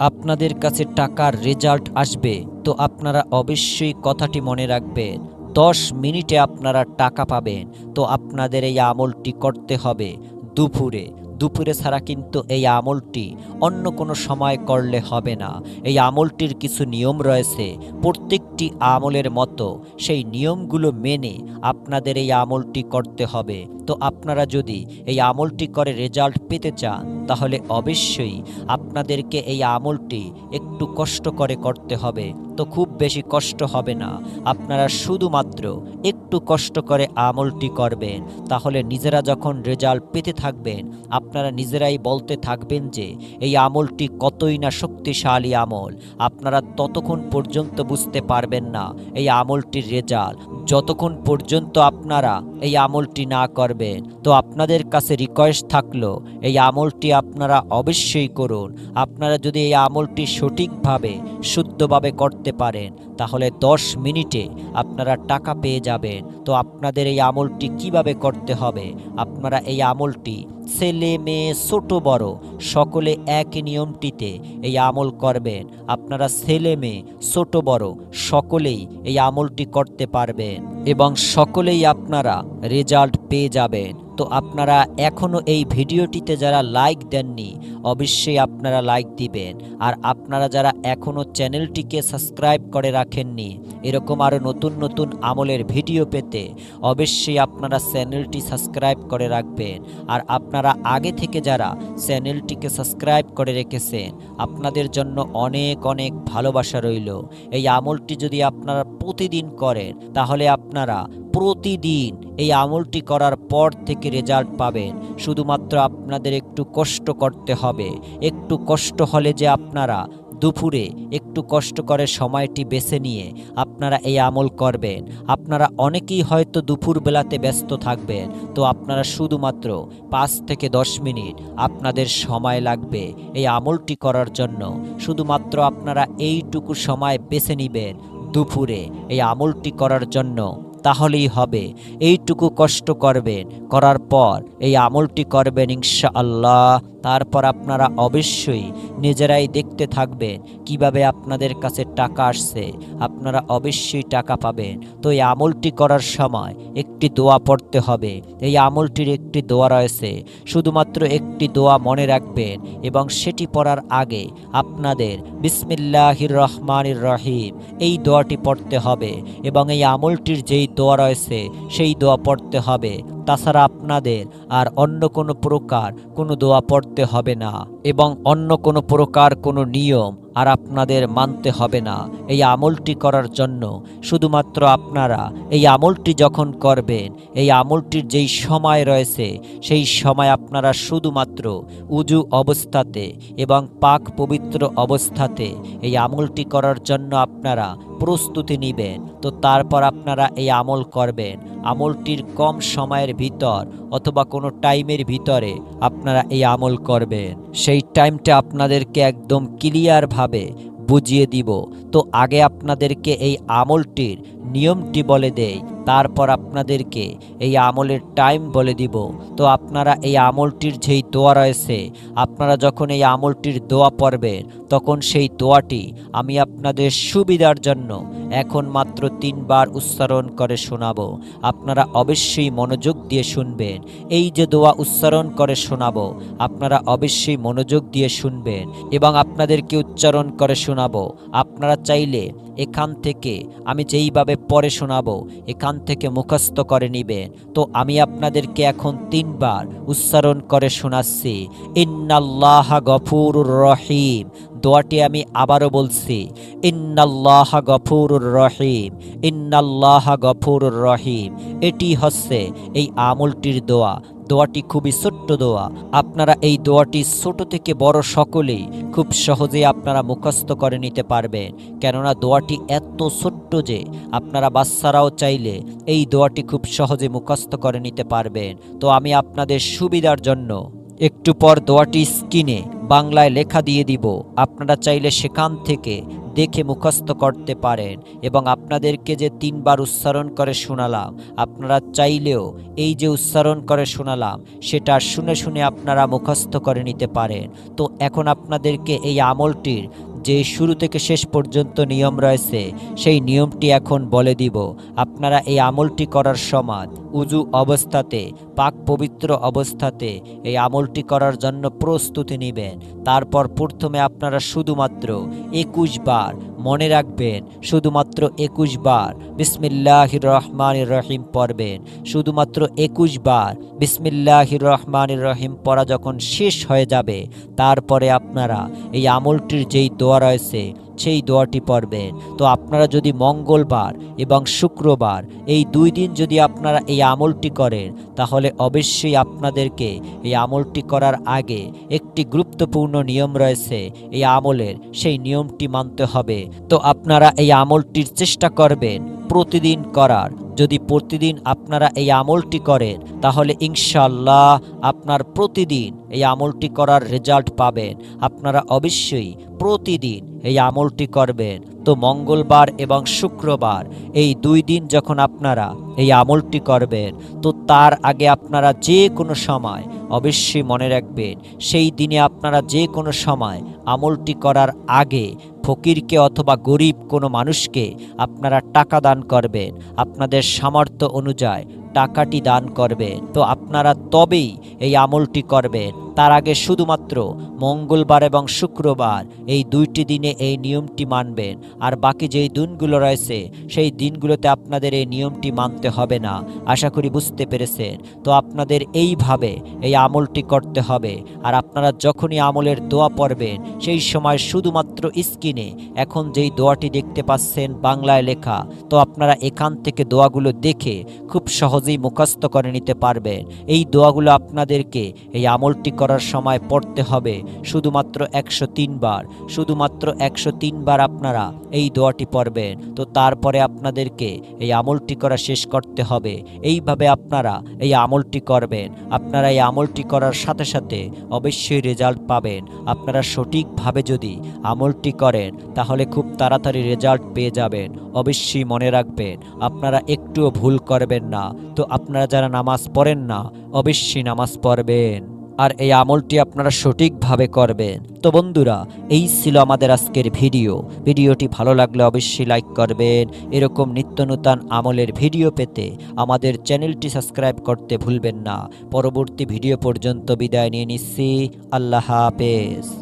আপনাদের কাছে টাকার রেজাল্ট আসবে, তো আপনারা অবশ্যই কথাটি মনে রাখবেন। দশ মিনিটে আপনারা টাকা পাবেন, তো আপনাদের এই আমলটি করতে হবে দুপুরে। দুপুরে ছাড়া কিন্তু এই আমলটি অন্য কোনো সময় করলে হবে না। এই আমলটির কিছু নিয়ম রয়েছে। প্রত্যেকটি আমলের মতো সেই নিয়মগুলো মেনে আপনাদের এই আমলটি করতে হবে। তো আপনারা যদি এই আমলটি করে রেজাল্ট পেতে চান, তাহলে অবশ্যই আপনাদেরকে এই আমলটি একটু কষ্ট করে করতে হবে। তো খুব বেশি কষ্ট হবে না। আপনারা শুধুমাত্র একটু কষ্ট করে আমলটি করবেন। তাহলে নিজেরা যখন রেজাল্ট পেতে থাকবেন, আপনারা নিজেরাই বলতে থাকবেন যে, এই আমলটি কতই না শক্তিশালী আমল। আপনারা ততক্ষণ পর্যন্ত বুঝতে পারবেন না, এই আমলটির রেজাল্ট যতক্ষণ পর্যন্ত আপনারা এই আমলটি না করবে তো আপনাদের কাছে রিকোয়েস্ট থাকল, এই আমলটি আপনারা অবশ্যই করুন। আপনারা যদি এই আমলটি সঠিকভাবে, শুদ্ধভাবে করতে পারেন, তাহলে দশ মিনিটে আপনারা টাকা পেয়ে যাবেন। তো আপনাদের এই আমলটি কীভাবে করতে হবে? আপনারা এই আমলটি ছেলে, মেয়ে, ছোট, বড়, সকলে একই নিয়মটিতে এই আমল করবেন। আপনারা ছেলে, মেয়ে, ছোট, বড়, সকলেই এই আমলটি করতে পারবেন এবং সকলেই আপনারা রেজাল্ট পেয়ে যাবেন। তো আপনারা এখনও এই ভিডিওটিতে যারা লাইক দেননি, অবশ্যই আপনারা লাইক দিবেন। আর আপনারা যারা এখনও চ্যানেলটিকে সাবস্ক্রাইব করে রাখেননি এরকম আরও নতুন নতুন আমলের ভিডিও পেতে অবশ্যই আপনারা চ্যানেলটি সাবস্ক্রাইব করে রাখবেন। আর আপনারা আগে থেকে যারা চ্যানেলটিকে সাবস্ক্রাইব করে রেখেছেন, আপনাদের জন্য অনেক অনেক ভালোবাসা রইল। এই আমলটি যদি আপনারা প্রতিদিন করেন, তাহলে আপনারা প্রতিদিন এই আমলটি করার পর থেকে রেজাল্ট পাবেন। শুধুমাত্র আপনাদের একটু কষ্ট করতে হবে। একটু কষ্ট হলে যে আপনারা দুপুরে একটু কষ্ট করে সময়টি বেছে নিয়ে আপনারা এই আমল করবেন। আপনারা অনেকেই হয়তো দুপুর বেলাতে ব্যস্ত থাকবেন। তো আপনারা শুধুমাত্র পাঁচ থেকে দশ মিনিট আপনাদের সময় লাগবে এই আমলটি করার জন্য। শুধুমাত্র আপনারা এইটুকু সময় বেছে নেবেন দুপুরে এই আমলটি করার জন্য। তাহলেই হবে। এইটুকু কষ্ট করবেন, করার পর এই আমলটি করবেন ইনশা আল্লাহ তারপর আপনারা অবশ্যই নিজেরাই দেখতে থাকবেন কীভাবে আপনাদের কাছে টাকা আসছে। আপনারা অবশ্যই টাকা পাবেন। তো এই আমলটি করার সময় একটি দোয়া পড়তে হবে। এই আমলটির একটি দোয়া রয়েছে। শুধুমাত্র একটি দোয়া মনে রাখবেন এবং সেটি পড়ার আগে আপনাদের বিসমিল্লাহির রহমানির রহিম এই দোয়াটি পড়তে হবে এবং এই আমলটির যেই দোয়া রয়েছে সেই দোয়া পড়তে হবে। তাছাড়া আপনাদের আর অন্য কোনো প্রকার কোনো দোয়া পড়তে হবে না। এবং অন্য কোনো প্রকার কোনো নিয়ম আর আপনাদের মানতে হবে না এই আমলটি করার জন্য। শুধুমাত্র আপনারা এই আমলটি যখন করবেন, এই আমলটির যেই সময় রয়েছে, সেই সময় আপনারা শুধুমাত্র উজু অবস্থাতে এবং পাক পবিত্র অবস্থাতে এই আমলটি করার জন্য আপনারা প্রস্তুতি নেবেন। তো তারপর আপনারা এই আমল করবেন। আমলটির কম সময়ের ভিতর অথবা কোনো টাইমের ভিতরে আপনারা এই আমল করবেন। সেই টাইমটা আপনাদেরকে একদম ক্লিয়ারভাবে বুঝিয়ে দিব। তো আগে আপনাদেরকে এই আমলটির নিয়মটি বলে দেই তারপর আপনাদেরকে এই আমলের টাইম বলে দিব। তো আপনারা এই আমলটির যেই দোয়া রয়েছে, আপনারা যখন এই আমলটির দোয়া পড়বেন, তখন সেই দোয়াটি আমি আপনাদের সুবিধার জন্য এখন মাত্র তিনবার উচ্চারণ করে শোনাবো। আপনারা অবশ্যই মনোযোগ দিয়ে শুনবেন। এই যে দোয়া উচ্চারণ করে শোনাবো, আপনারা অবশ্যই মনোযোগ দিয়ে শুনবেন এবং আপনাদেরকে উচ্চারণ করে শোনাবো। আপনারা চাইলে এখান থেকে আমি যেইভাবে পরে শোনাবো, এখান থেকে মুখস্থ করে নিবে। তো আমি আপনাদেরকে এখন তিনবার উচ্চারণ করে শোনাচ্ছি। ইন্নাল্লাহ গফুর রহিম। দোয়াটি আমি আবারও বলছি। ইন্নাল্লাহ গফুর রহিম। ইন্নাল্লাহ গফুর রহিম। এটি হচ্ছে এই আমলটির দোয়া। দোয়াটি খুবই ছোট্ট দোয়া। আপনারা এই দোয়াটি ছোট থেকে বড় সকলেই খুব সহজে আপনারা মুখস্থ করে নিতে পারবেন। কেননা দোয়াটি এত ছোট্ট যে আপনারা বাচ্চারাও চাইলে এই দোয়াটি খুব সহজে মুখস্থ করে নিতে পারবেন। তো আমি আপনাদের সুবিধার জন্য একটু পর দোয়াটি স্ক্রিনে বাংলায় লেখা দিয়ে দিব। আপনারা চাইলে সেখান থেকে দেখে মুখস্থ করতে পারেন এবং আপনাদেরকে যে তিনবার উচ্চারণ করে শোনালাম, আপনারা চাইলেও এই যে উচ্চারণ করে শোনালাম, সেটা শুনে শুনে আপনারা মুখস্থ করে নিতে পারেন। তো এখন আপনাদেরকে এই আমলটির যে শুরু থেকে শেষ পর্যন্ত নিয়ম রয়েছে, সেই নিয়মটি এখন বলে দিব। আপনারা এই আমলটি করার সমাধ উজু অবস্থাতে, পাক পবিত্র অবস্থাতে এই আমলটি করার জন্য প্রস্তুতি নেবেন। তারপর প্রথমে আপনারা শুধুমাত্র একুশ বার মনে রাখবেন, শুধুমাত্র একুশ বার বিসমিল্লাহ রহমান রহিম পড়বেন। শুধুমাত্র একুশ বার বিসমিল্লাহ রহমান রহিম পড়া যখন শেষ হয়ে যাবে, তারপরে আপনারা এই আমলটির যেই দোয়া রয়েছে সেই দোয়াটি পড়বেন। তো আপনারা যদি মঙ্গলবার এবং শুক্রবার এই দুই দিন যদি আপনারা এই আমলটি করেন, তাহলে অবশ্যই আপনাদেরকে এই আমলটি করার আগে একটি গুরুত্বপূর্ণ নিয়ম রয়েছে, এই আমলের সেই নিয়মটি মানতে হবে। তো আপনারা এই আমলটির চেষ্টা করবেন প্রতিদিন করার। যদি প্রতিদিন আপনারা এই আমলটি করেন, তাহলে ইনশাল্লাহ আপনার প্রতিদিন এই আমলটি করার রেজাল্ট পাবেন। আপনারা অবশ্যই প্রতিদিন এই আমলটি করবেন। তো মঙ্গলবার এবং শুক্রবার, এই দুই দিন যখন আপনারা এই আমলটি করবেন, তো তার আগে আপনারা যে কোনো সময় অবশ্যই মনে রাখবেন, সেই দিনে আপনারা যে কোনো সময় আমলটি করার আগে ফকিরকে অথবা গরিব কোনো মানুষকে আপনারা টাকা দান করবেন। আপনাদের সামর্থ্য অনুযায়ী টাকাটি দান করবেন তো আপনারা তবেই এই আমলটি করবেন। তার আগে শুধুমাত্র মঙ্গলবার এবং শুক্রবার এই দুইটি দিনে এই নিয়মটি মানবেন। আর বাকি যেই দিনগুলো রয়েছে, সেই দিনগুলোতে আপনাদের এই নিয়মটি মানতে হবে না। আশা করি বুঝতে পেরেছেন। তো আপনাদের এইভাবে এই আমলটি করতে হবে। আর আপনারা যখনই আমলের দোয়া পড়বেন, সেই সময় শুধুমাত্র স্ক্রিনে এখন যেই দোয়াটি দেখতে পাচ্ছেন বাংলায় লেখা, তো আপনারা এখান থেকে দোয়াগুলো দেখে খুব সহজেই মুখস্থ করে নিতে পারবেন এই দোয়াগুলো আপনাদেরকে এই আমলটি করার সময় পড়তে হবে। শুধুমাত্র একশো বার, শুধুমাত্র একশো বার আপনারা এই দোয়াটি পড়বেন। তো তারপরে আপনাদেরকে এই আমলটি করা শেষ করতে হবে। এইভাবে আপনারা এই আমলটি করবেন। আপনারা এই আমলটি করার সাথে সাথে অবশ্যই রেজাল্ট পাবেন। আপনারা সঠিকভাবে যদি আমলটি করেন, তাহলে খুব তাড়াতাড়ি রেজাল্ট পেয়ে যাবেন। অবশ্যই মনে রাখবেন, আপনারা একটুও ভুল করবেন না। তো আপনারা যারা নামাজ পড়েন না, অবশ্যই নামাজ পড়বেন। আর এই আমলটি আপনারা সঠিকভাবে করবেন। তো বন্ধুরা, এই ছিল আমাদের আজকের ভিডিও। ভিডিওটি ভালো লাগলে অবশ্যই লাইক করবেন। এরকম নিত্য নূতন আমলের ভিডিও পেতে আমাদের চ্যানেলটি সাবস্ক্রাইব করতে ভুলবেন না। পরবর্তী ভিডিও পর্যন্ত বিদায় নিয়ে নিচ্ছি। আল্লাহ হাফেজ।